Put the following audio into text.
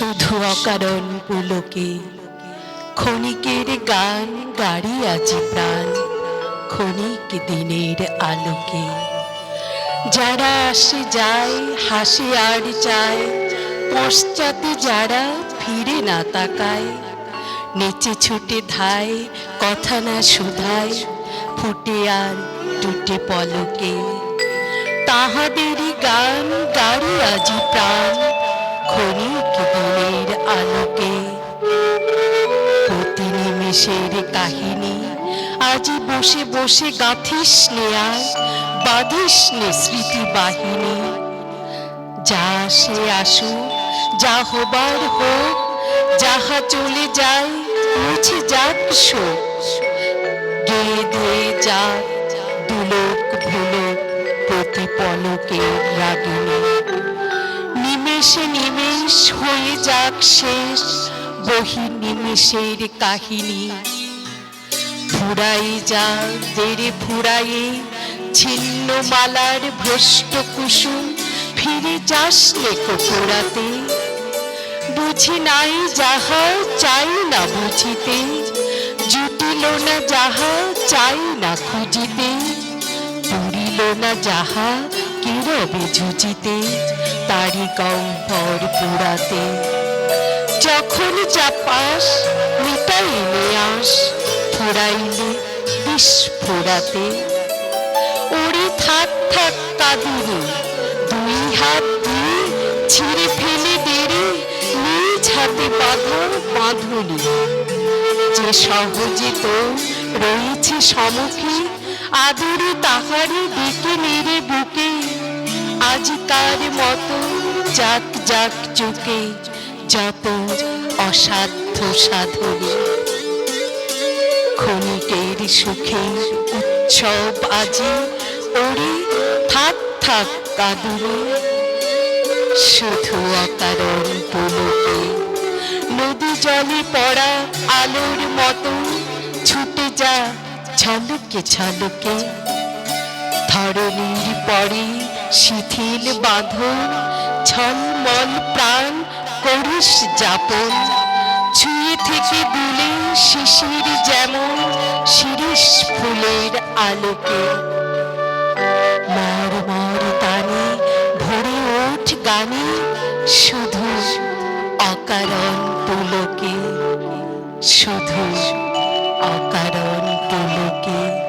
অকারণ পুলকে। ক্ষণিকের গান গাড়ি আছে প্রাণ, ক্ষণিক দিনের আলোকে। যারা আসে যায়, হাসি আর চায় পশ্চাতে যারা ফিরে না তাকায়, নেচে ছুটে ধায়, কথা না শুধায়, ফুটে আর টুটে পলকে। তাহাদেরই গান গাড়ি আজি প্রাণ ক্ষণিক আলোকে। প্রতি নিমেষের কাহিনী বসে বসে বাঁধিস নে স্মৃতি বাহিনী। যা সে আসুক, যা হবার হোক, যাহা চলে যায়, মুছে যাক শোক। গেয়ে দিয়ে যাক দুলোক ভুলোক প্রতি পলকে রাগিনী। নিমেষে নিমেষ হয়ে যাক শেষ, বহি নিমেষের কাহিনী। ফুরাই যা দেরে ফুরাইয়ে ছিন্ন মালার ভ্রষ্ট কুসুম, ফিরে যাস লেখো পোড়াতে বুঝি নাই যাহা, চাই না বুঝিতে। জুটিল না যাহা, চাই না খুঁজিতে। পুরিল না যাহা কিরবে ঝুঁজিতে তারি গম্ভর পুরাতে যখন যা পাস মিটাইলে আস ফুরাইলে বিস্ফোরাতে ওরে থাক থাক কাঁদিনি দুই হাত দিয়ে ছিঁড়ে ফেলে দেরে, নিজ হাতে বাঁধা বাঁধনি যে সহজে তো রয়েছে সমুখে, আদরে তাহারে ডেকে নেড়ে বুকে। আজকার মতো যাক যাক চোখে যত অসাধ্য সাধনে। ক্ষণিকের সুখে উৎসব আজি ওরে থাক থাক কাঁদুরে। শুধু অকারণ পুলকে নদী জলে পড়া আলোর মতো ছুটে যা ঝলকে ঝলকে। ধরণীর পরে শিথিল বাঁধন ছলমল প্রাণ করিস যাপন। ছুঁয়ে থেকে দুলে শিশির যেমন, শিরিষ ফুলের আলোকে। মর মর তানে ভরে ওঠ গানে, শুধু অকারণ পুলকে শুধু অকারণ পুলকে